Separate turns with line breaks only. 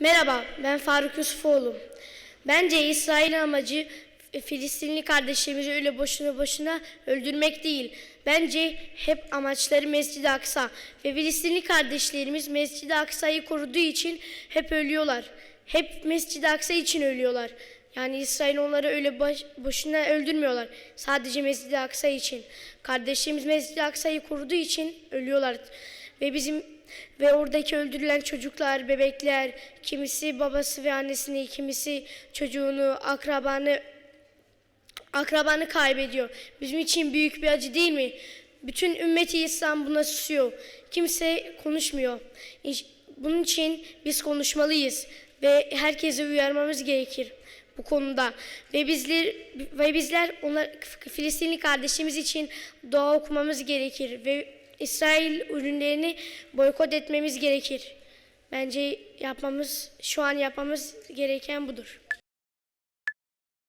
Merhaba, ben Faruk Yusufoğlu. Bence İsrail'in amacı Filistinli kardeşlerimizi öyle boşuna boşuna öldürmek değil. Bence hep amaçları Mescid-i Aksa ve Filistinli kardeşlerimiz Mescid-i Aksa'yı koruduğu için hep ölüyorlar. Hep Mescid-i Aksa için ölüyorlar. Yani İsrail onları öyle baş- boşuna öldürmüyorlar. Sadece Mescid-i Aksa için. Kardeşlerimiz Mescid-i Aksa'yı koruduğu için ölüyorlar. Ve bizim ve oradaki öldürülen çocuklar, bebekler, kimisi babası ve annesini, kimisi çocuğunu, akrabanı akrabanı kaybediyor. Bizim için büyük bir acı değil mi? Bütün ümmeti İslam buna susuyor. Kimse konuşmuyor. Bunun için biz konuşmalıyız ve herkese uyarmamız gerekir bu konuda. Ve bizler ve bizler onlar Filistinli kardeşimiz için dua okumamız gerekir ve İsrail ürünlerini boykot etmemiz gerekir. Bence yapmamız şu an yapmamız gereken budur.